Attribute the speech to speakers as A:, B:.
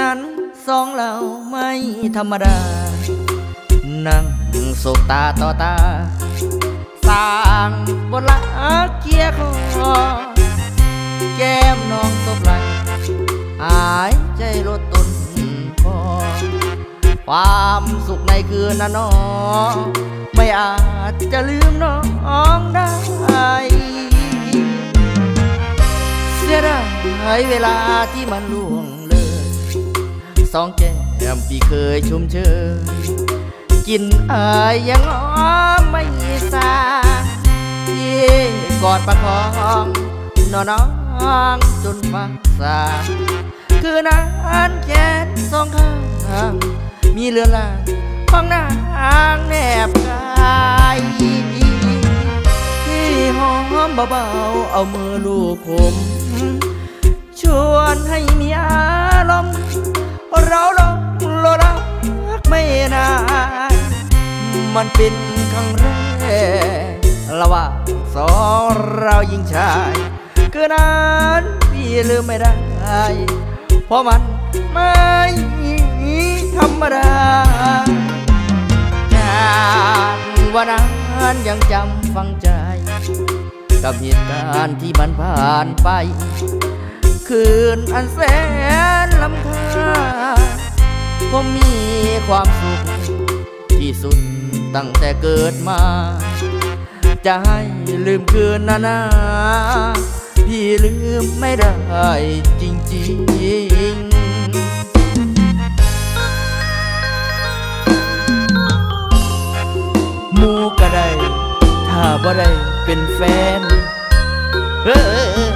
A: นั้นสองเราไม่ธรรมดา นั่งสบตาต่อตาสร้างบนละเกียร์คอแก้มน้องตบไหลหายใจลดตนคอความสุขในคืนนั้นน้องไม่อาจจะลืมน้องได้เสียดายเวลาที่มันล่วงเลย สองแก้มพี่เคยชุ่มเชยกินอายยังอ้อมไม่สาที่กอดประคองนอนน้องจนฟ้าสาคือนานแขนสองข้างมีเรือลางของนางแนบกายที่หอมเบาๆเอามือลูบผม ชวนให้มีอา มันเป็นครั้งแรกระหว่างสองเรายิงชายคืนนั้นพี่ลืมไม่ได้ เพราะมันไม่ธรรมดาจากวันนั้นยังจำฝังใจ กับเหตุการณ์ที่มันผ่านไป คืนอันแสนลำคาผมมีความสุขที่สุด ตั้งแต่เกิดมา จะให้ลืมคืนนานาพี่ลืมไม่ได้จริงๆหมูก็ได้ ถ้าบ่ได้เป็นแฟน เออ